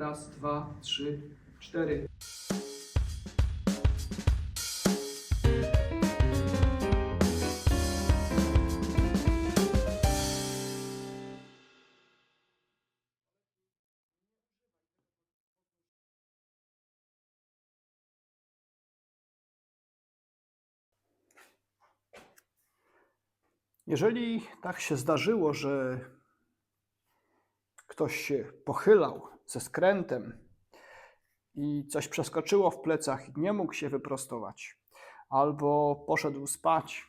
Raz, dwa, trzy, cztery. Jeżeli tak się zdarzyło, że ktoś się pochylał ze skrętem i coś przeskoczyło w plecach i nie mógł się wyprostować, albo poszedł spać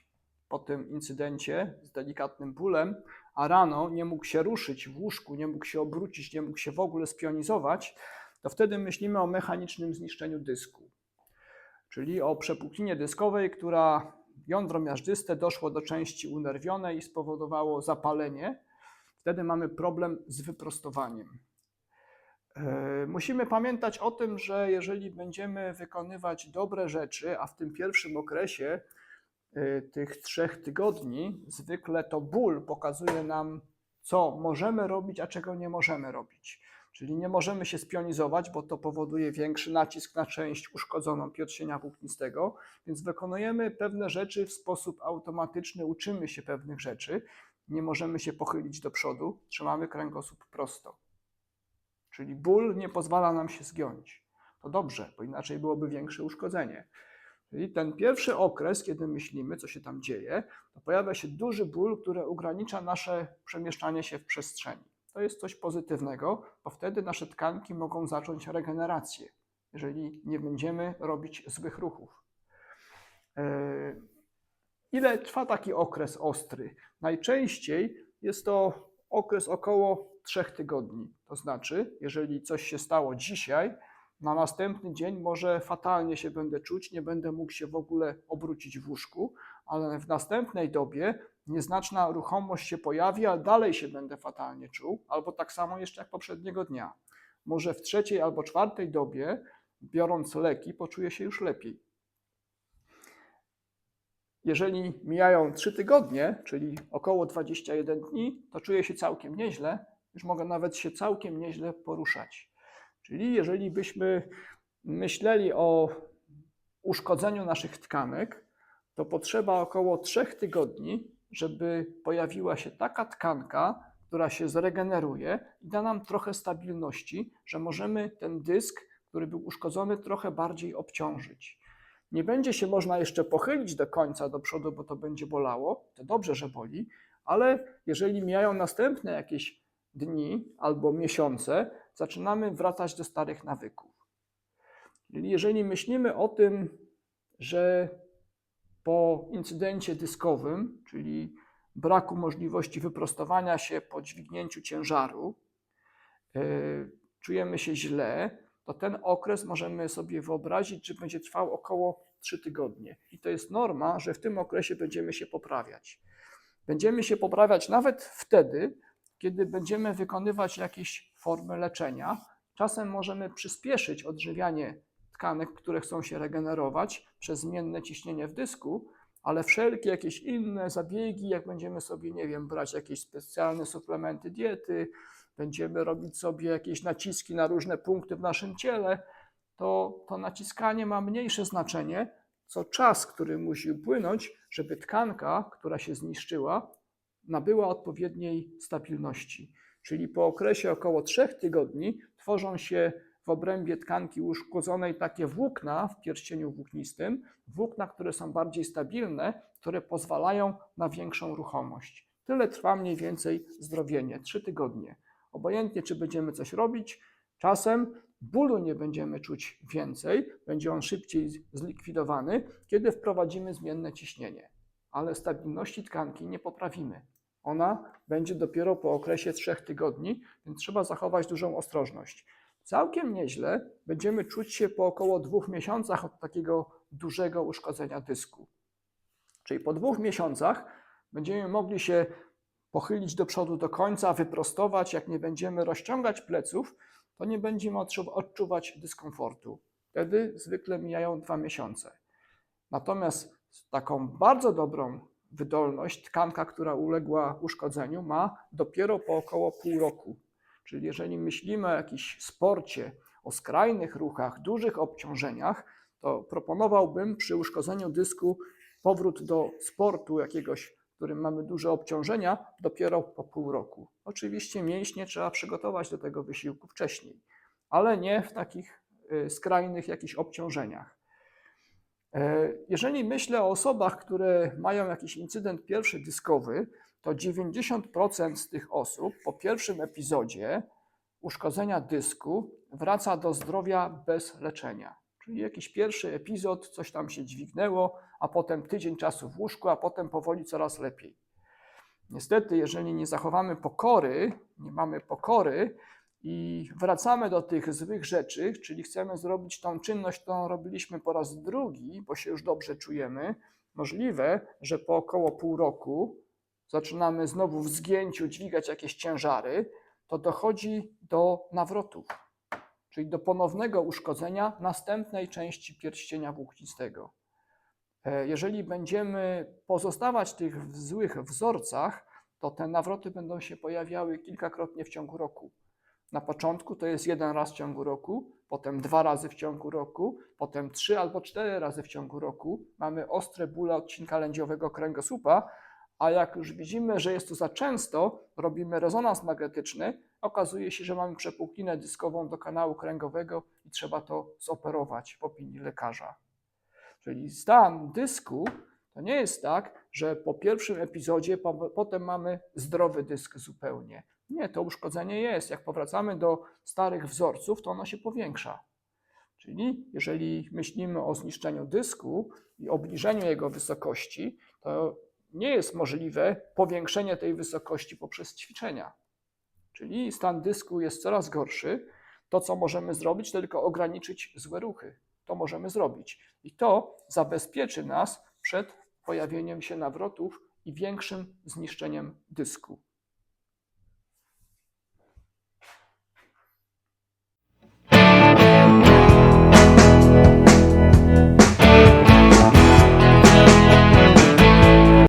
po tym incydencie z delikatnym bólem, a rano nie mógł się ruszyć w łóżku, nie mógł się obrócić, nie mógł się w ogóle spionizować, to wtedy myślimy o mechanicznym zniszczeniu dysku, czyli o przepuklinie dyskowej, która jądro miażdżyste doszło do części unerwionej i spowodowało zapalenie. Wtedy mamy problem z wyprostowaniem. E, Musimy pamiętać o tym, że jeżeli będziemy wykonywać dobre rzeczy, a w tym pierwszym okresie e, tych trzech tygodni, zwykle to ból pokazuje nam, co możemy robić, a czego nie możemy robić. Czyli nie możemy się spionizować, bo to powoduje większy nacisk na część uszkodzoną pierścienia włóknistego, więc wykonujemy pewne rzeczy w sposób automatyczny, uczymy się pewnych rzeczy. Nie możemy się pochylić do przodu, trzymamy kręgosłup prosto. Czyli ból nie pozwala nam się zgiąć. To dobrze, bo inaczej byłoby większe uszkodzenie. Czyli ten pierwszy okres, kiedy myślimy, co się tam dzieje, to pojawia się duży ból, który ogranicza nasze przemieszczanie się w przestrzeni. To jest coś pozytywnego, bo wtedy nasze tkanki mogą zacząć regenerację, jeżeli nie będziemy robić złych ruchów. Ile trwa taki okres ostry? Najczęściej jest to okres około 3 tygodni. To znaczy, jeżeli coś się stało dzisiaj, na następny dzień może fatalnie się będę czuć, nie będę mógł się w ogóle obrócić w łóżku, ale w następnej dobie nieznaczna ruchomość się pojawi, ale dalej się będę fatalnie czuł, albo tak samo jeszcze jak poprzedniego dnia. Może w trzeciej albo czwartej dobie, biorąc leki, poczuję się już lepiej. Jeżeli mijają 3 tygodnie, czyli około 21 dni, to czuję się całkiem nieźle, już mogę nawet się całkiem nieźle poruszać. Czyli jeżeli byśmy myśleli o uszkodzeniu naszych tkanek, to potrzeba około 3 tygodni, żeby pojawiła się taka tkanka, która się zregeneruje i da nam trochę stabilności, że możemy ten dysk, który był uszkodzony, trochę bardziej obciążyć. Nie będzie się można jeszcze pochylić do końca do przodu, bo to będzie bolało. To dobrze, że boli, ale jeżeli mijają następne jakieś dni albo miesiące, zaczynamy wracać do starych nawyków. Jeżeli myślimy o tym, że po incydencie dyskowym, czyli braku możliwości wyprostowania się po dźwignięciu ciężaru, yy, czujemy się źle, to ten okres możemy sobie wyobrazić, że będzie trwał około 3 tygodnie. I to jest norma, że w tym okresie będziemy się poprawiać. Będziemy się poprawiać nawet wtedy, kiedy będziemy wykonywać jakieś formy leczenia. Czasem możemy przyspieszyć odżywianie tkanek, które chcą się regenerować przez zmienne ciśnienie w dysku, ale wszelkie jakieś inne zabiegi, jak będziemy sobie, nie wiem, brać jakieś specjalne suplementy diety, będziemy robić sobie jakieś naciski na różne punkty w naszym ciele, to to naciskanie ma mniejsze znaczenie, co czas, który musi upłynąć, żeby tkanka, która się zniszczyła, nabyła odpowiedniej stabilności. Czyli po okresie około 3 tygodni tworzą się w obrębie tkanki uszkodzonej takie włókna w pierścieniu włóknistym, włókna, które są bardziej stabilne, które pozwalają na większą ruchomość. Tyle trwa mniej więcej zdrowienie 3 tygodnie. Obojętnie, czy będziemy coś robić, czasem bólu nie będziemy czuć więcej, będzie on szybciej zlikwidowany, kiedy wprowadzimy zmienne ciśnienie. Ale stabilności tkanki nie poprawimy. Ona będzie dopiero po okresie 3 tygodni, więc trzeba zachować dużą ostrożność. Całkiem nieźle będziemy czuć się po około dwóch miesiącach od takiego dużego uszkodzenia dysku. Czyli po dwóch miesiącach będziemy mogli się pochylić do przodu do końca, wyprostować. Jak nie będziemy rozciągać pleców, to nie będziemy odczu- odczuwać dyskomfortu. Wtedy zwykle mijają dwa miesiące. Natomiast taką bardzo dobrą wydolność tkanka, która uległa uszkodzeniu, ma dopiero po około pół roku. Czyli jeżeli myślimy o jakimś sporcie, o skrajnych ruchach, dużych obciążeniach, to proponowałbym przy uszkodzeniu dysku powrót do sportu jakiegoś, którym mamy duże obciążenia, dopiero po pół roku. Oczywiście mięśnie trzeba przygotować do tego wysiłku wcześniej, ale nie w takich y, skrajnych jakichś obciążeniach. E, Jeżeli myślę o osobach, które mają jakiś incydent pierwszy dyskowy, to 90% z tych osób po pierwszym epizodzie uszkodzenia dysku wraca do zdrowia bez leczenia. Czyli jakiś pierwszy epizod, coś tam się dźwignęło, a potem tydzień czasu w łóżku, a potem powoli coraz lepiej. Niestety, jeżeli nie zachowamy pokory, nie mamy pokory i wracamy do tych złych rzeczy, czyli chcemy zrobić tą czynność, którą robiliśmy po raz drugi, bo się już dobrze czujemy, możliwe, że po około pół roku zaczynamy znowu w zgięciu dźwigać jakieś ciężary, to dochodzi do nawrotów, czyli do ponownego uszkodzenia następnej części pierścienia włóknistego. E, Jeżeli będziemy pozostawać tych złych wzorcach, to te nawroty będą się pojawiały kilkakrotnie w ciągu roku. Na początku to jest jeden raz w ciągu roku, potem dwa razy w ciągu roku, potem trzy albo cztery razy w ciągu roku. Mamy ostre bóle odcinka lędziowego kręgosłupa, a jak już widzimy, że jest to za często, robimy rezonans magnetyczny, okazuje się, że mamy przepuklinę dyskową do kanału kręgowego i trzeba to zoperować w opinii lekarza. Czyli stan dysku to nie jest tak, że po pierwszym epizodzie po, potem mamy zdrowy dysk zupełnie. Nie, to uszkodzenie jest. Jak powracamy do starych wzorców, to ono się powiększa. Czyli jeżeli myślimy o zniszczeniu dysku i obniżeniu jego wysokości, to nie jest możliwe powiększenie tej wysokości poprzez ćwiczenia. Czyli stan dysku jest coraz gorszy. To, co możemy zrobić, tylko ograniczyć złe ruchy. To możemy zrobić. I to zabezpieczy nas przed pojawieniem się nawrotów i większym zniszczeniem dysku.